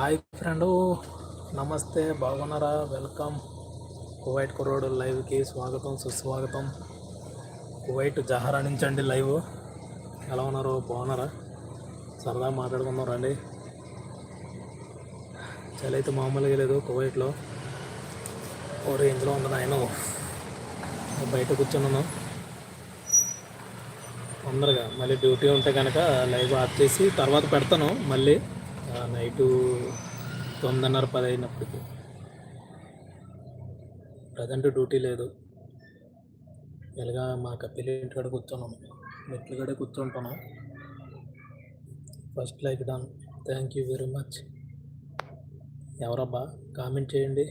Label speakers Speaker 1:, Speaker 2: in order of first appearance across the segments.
Speaker 1: Hi friend నమస్తే బాగున్నారా? Welcome. Kuwait కుర్రోడు లైవ్కి స్వాగతం సుస్వాగతం. Kuwait Jahra live. ఎలా ఉన్నారు? బాగున్నారా? సరదా మాట్లాడుకుందాం రండి. చలి అయితే మామూలుగా లేదు కువైట్లో. ఓ రేంజ్లో ఉంది నాయన. బయట కూర్చున్నాను తొందరగా. మళ్ళీ డ్యూటీ ఉంటే కనుక లైవ్ ఆఫ్ చేసి తర్వాత పెడతాను మళ్ళీ. నైటు తొమ్మిదిన్నర పది అయినప్పటికి. ప్రజెంట్ డ్యూటీ లేదు. ఇలాగా మా కపిలి ఇంటికాడ కూర్చున్నాం. మెట్లు కాడే కూర్చుంటున్నాం. First like done. Thank you very much. ఎవరబ్బా? కామెంట్ చేయండి.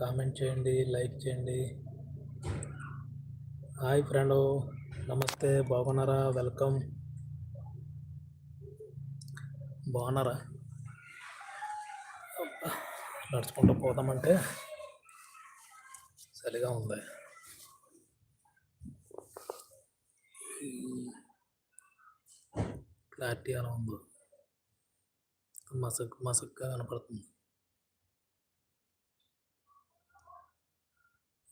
Speaker 1: కామెంట్ చేయండి లైక్ చేయండి. Hi friend. నమస్తే. బాగున్నారా? వెల్కమ్. బాగున్నారా? నడుచుకుంటూ పోదామంటే చలిగా ఉంది. క్లారిటీ అలా ఉందో. మసక్ మసక్గా కనపడుతుంది.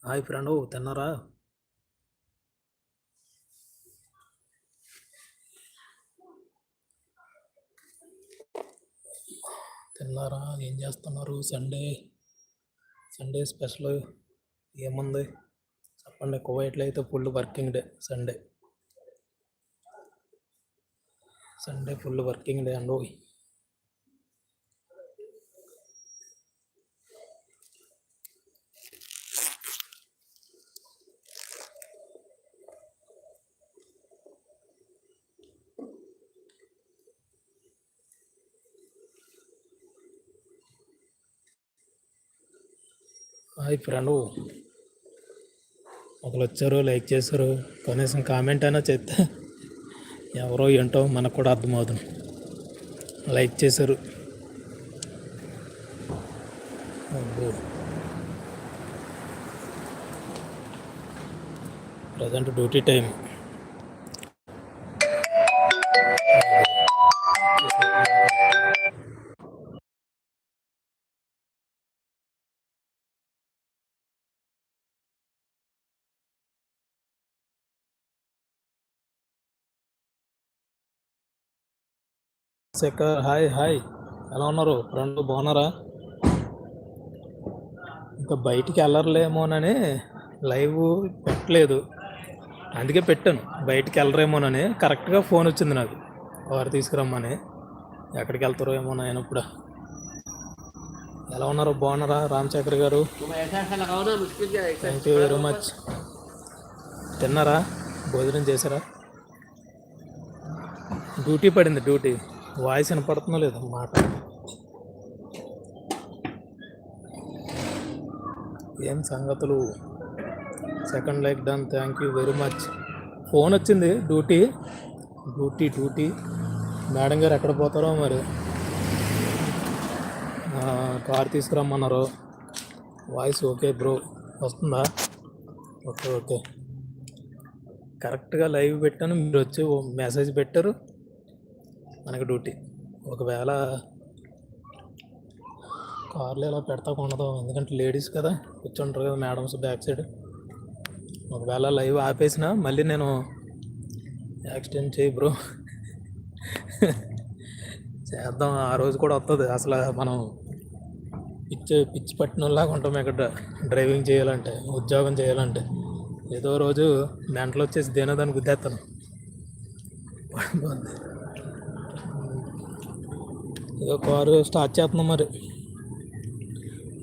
Speaker 1: హాయ్ ఫ్రెండ్ తిన్నారా? తిన్నారా? ఏం చేస్తున్నారు? సండే సండే స్పెషల్ ఏముంది? చెప్పండి కువైట్లో అయితే full working day Sunday. Sunday full working day అండి హాయ్ ఫ్రెండ్ ఒకరు వచ్చారు లైక్ చేశారు కనీసం కామెంట్ అయినా చేస్తే ఎవరో ఏంటో మనకు కూడా అర్థమవుతుంది లైక్ చేశారు. Present duty time Shekhar hi hi. ఎలా ఉన్నారు? ఫ్రెండ్ బాగున్నారా? ఇంకా బయటికి వెళ్ళర్లేమోనని లైవ్ పెట్టలేదు. అందుకే పెట్టాను. బయటికి వెళ్ళరేమోనని కరెక్ట్గా ఫోన్ వచ్చింది నాకు. వారు తీసుకురమ్మని? ఎక్కడికి వెళ్తారో ఏమో అయినప్పుడు ఇప్పుడు ఎలా ఉన్నారు? బాగున్నారా? రామశేఖర్ గారు? థ్యాంక్ యూ వెరీ మచ్ తిన్నారా? భోజనం చేశారా? డ్యూటీ పడింది డ్యూటీ. వాయిస్ వినపడుతుందో లేదు మాట. ఏం సంగతులు? Second like done thank you very much. Phone వచ్చింది డ్యూటీ? Duty duty. మేడం గారు ఎక్కడ పోతారో మరి? కార్ తీసుకురమ్మన్నారు. Voice okay bro. వస్తుందా? Okay okay. కరెక్ట్గా లైవ్ పెట్టాను మీరు వచ్చి మెసేజ్ పెట్టారు. మనకి డ్యూటీ. ఒకవేళ కార్లు ఇలా పెడతా ఉండదు. ఎందుకంటే లేడీస్ కదా కూర్చుంటారు కదా మేడమ్స్ బ్యాక్ సైడ్. ఒకవేళ లైవ్ ఆపేసిన మళ్ళీ నేను యాక్సిడెంట్ చేయి బ్రో. చేద్దాం ఆ రోజు కూడా వస్తుంది అసలు మనం పిచ్చి పిచ్చి పట్టినలాగా ఉంటాం ఇక్కడ. డ్రైవింగ్ చేయాలంటే ఉద్యోగం చేయాలంటే. ఏదో రోజు మెంటలు వచ్చేసి దేనో దాన్ని గుద్దేస్తాను ఏదో కారు స్టార్ట్ చేస్తున్నాం మరి.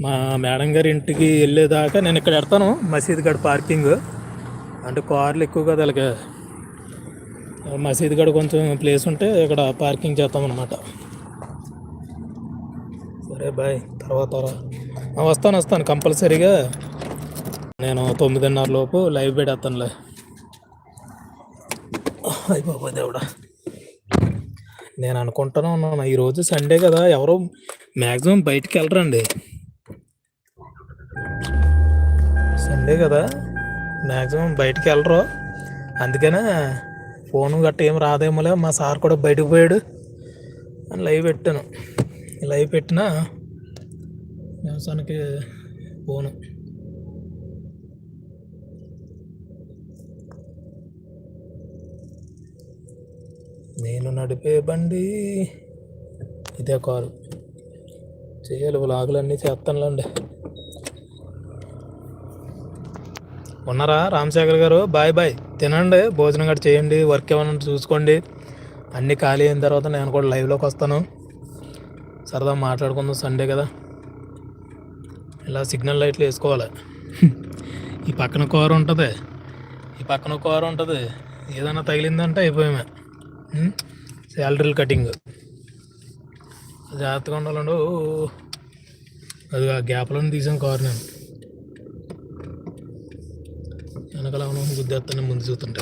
Speaker 1: మా మేడం గారి ఇంటికి వెళ్ళేదాకా నేను ఇక్కడ పెడతాను మసీద్ గడ పార్కింగ్ అంటే కార్లు ఎక్కువ కదా అలాగే మసీద్ గడ కొంచెం ప్లేస్ ఉంటే ఇక్కడ పార్కింగ్ చేస్తాం అనమాట సరే బాయ్ తర్వాత వస్తాను వస్తాను కంపల్సరీగా. నేను తొమ్మిదిన్నర లోపు లైవ్ పెడతానులే అయిపోయి దేవుడా. నేను అనుకుంటాను ఉన్నాను. ఈరోజు సండే కదా ఎవరు మ్యాక్సిమం బయటికి వెళ్ళరండి. సండే కదా మ్యాక్సిమం బయటికి వెళ్ళరు. అందుకనే ఫోను గట్ట ఏం రాదేమోలే మా సార్ కూడా బయటకు పోయాడు. అని లైవ్ పెట్టాను. లైవ్ పెట్టిన వ్యవసాయానికి ఫోను నేను నడిపే బండి ఇదే కారు. చేయాలి వ్లాగులన్నీ చేస్తానులేండి. ఉన్నారా? రామశేఖర్ గారు బాయ్ బాయ్. తినండి భోజనం గట్రా చేయండి వర్క్ ఏమైనా చూసుకోండి. అన్నీ ఖాళీ అయిన తర్వాత నేను కూడా లైవ్లోకి వస్తాను. సరదా మాట్లాడుకుందాం సండే కదా. ఇలా సిగ్నల్ లైట్లు వేసుకోవాలి. ఈ పక్కన కూర ఉంటుంది. ఈ పక్కన కూర ఉంటుంది. ఏదైనా తగిలిందంటే అయిపోయామే. శాలరీలు కటింగ్. జాగ్రత్తగా ఉండాలండు. అది ఆ గ్యాప్లో తీసాను కారు నేను. వెనకాల అవును గుద్దేస్తాను ముందు చూస్తుంటే.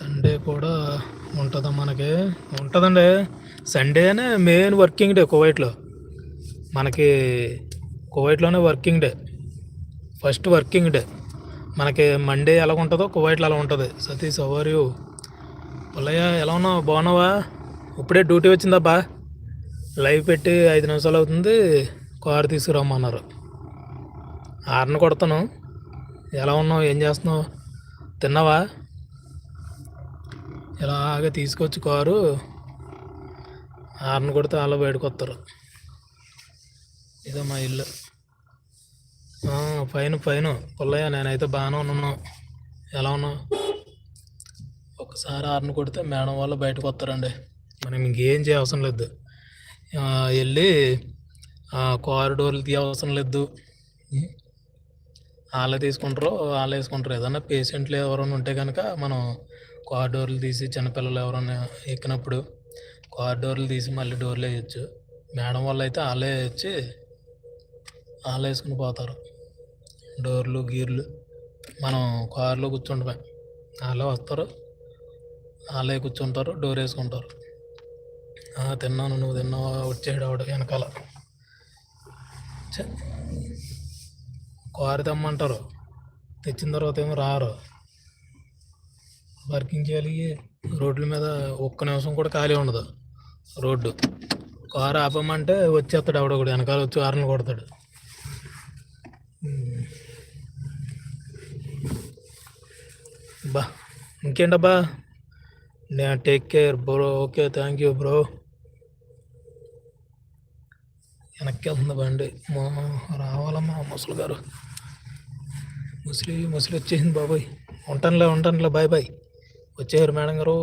Speaker 1: సండే కూడా ఉంటుందా మనకి? ఉంటుందండి. సండేనే మెయిన్ వర్కింగ్ డే కువైట్లో. మనకి కువైట్లోనే working day first working day మనకి మండే ఎలా ఉంటుందో కువైట్లో అలా ఉంటుంది సతీష్ అవర్ పుల్లయ్య ఎలా ఉన్నావు? బాగున్నావా? ఇప్పుడే డ్యూటీ వచ్చిందబ్బా. లైవ్ పెట్టి ఐదు నిమిషాలు అవుతుంది. కారు తీసుకురమ్మన్నారు. హార్న్ కొడతాను. ఎలా ఉన్నావు? ఏం చేస్తున్నావు? తిన్నావా? ఇలాగ తీసుకొచ్చి కారు. హార్న్ కొడితే అలా బయటకు వస్తారు ఇదే మా ఇల్లు. పైన ఫైన్ ఫైన్ పుల్లయ్య నేనైతే బాగానే ఉన్నాను. ఎలా ఉన్నావు ఒకసారి హార్న్ కొడితే మేడం వాళ్ళు బయటకు వస్తారండి. మనం ఇంకేం చేయ అవసరం లేదు. వెళ్ళి కారిడోర్లు తీయవసరం లేదు. వాళ్ళే తీసుకుంటారు వాళ్ళే వేసుకుంటారు. ఏదన్నా పేషెంట్లు ఎవరైనా ఉంటే కనుక మనం కారిడోర్లు తీసి చిన్నపిల్లలు ఎవరైనా ఎక్కినప్పుడు కారిడోర్లు తీసి మళ్ళీ డోర్లు వేయచ్చు. మేడం వాళ్ళు అయితే వాళ్ళే వచ్చి వాళ్ళే వేసుకుని పోతారు. డోర్లు గీర్లు మనం కారులో కూర్చుంటమే. వాళ్ళే వస్తారు వాళ్ళే కూర్చుంటారు డోర్ వేసుకుంటారు. తిన్నాను నువ్వు తిన్నావా? వచ్చాడు ఆవిడ వెనకాల. కారు తెమ్మంటారు. తెచ్చిన తర్వాత ఏమో రారు. వర్కింగ్ చేయాలి. రోడ్ల మీద ఒక్క నిమిషం కూడా ఖాళీ ఉండదు. రోడ్డు. కారు ఆపమంటే వచ్చేస్తాడు ఆవిడ కూడా వెనకాల వచ్చి కారుని కొడతాడు. బా. ఇంకేంటబ్బా? నేను take care bro okay thank you bro వెనక్కి వెళ్తుంది బండి. మా రావాలమ్మా ముసలి గారు. ముసలి ముసలి వచ్చేసింది బాబాయ్. ఉంటానులే ఉంటానులే. బాయ్ బాయ్ వచ్చేయారు మేడం గారు.